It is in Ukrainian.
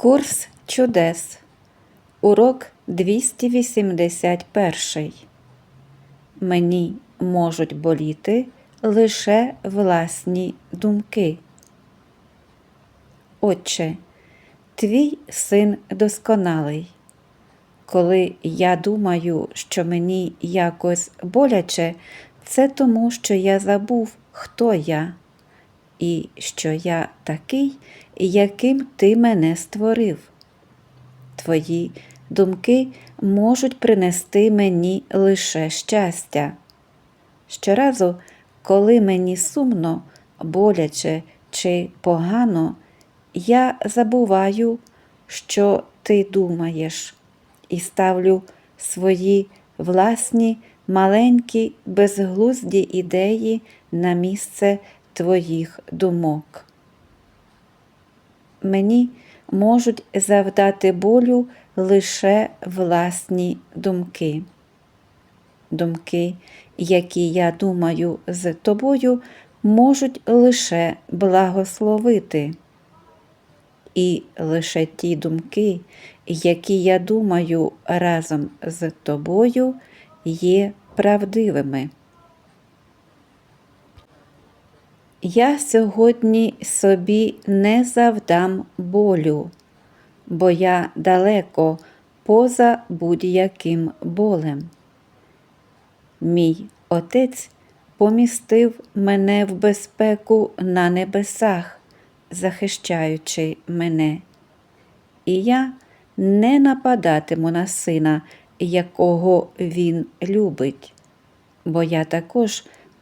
Курс чудес. Урок 281. Мені можуть боліти лише власні думки. Отче, твій син досконалий. Коли я думаю, що мені якось боляче, це тому, що я забув, хто я, і що я такий, яким ти мене створив. Твої думки можуть принести мені лише щастя. Щоразу, коли мені сумно, боляче чи погано, я забуваю, що ти думаєш, і ставлю свої власні маленькі безглузді ідеї на місце твоїх думок. Мені можуть завдати болю лише власні думки. Думки, які я думаю з тобою, можуть лише благословити. І лише ті думки, які я думаю разом з тобою, є правдивими. Я сьогодні собі не завдам болю, бо я далеко поза будь-яким болем. Мій Отець помістив мене в безпеку на небесах, захищаючи мене, і я не нападатиму на сина, якого він любить, бо я також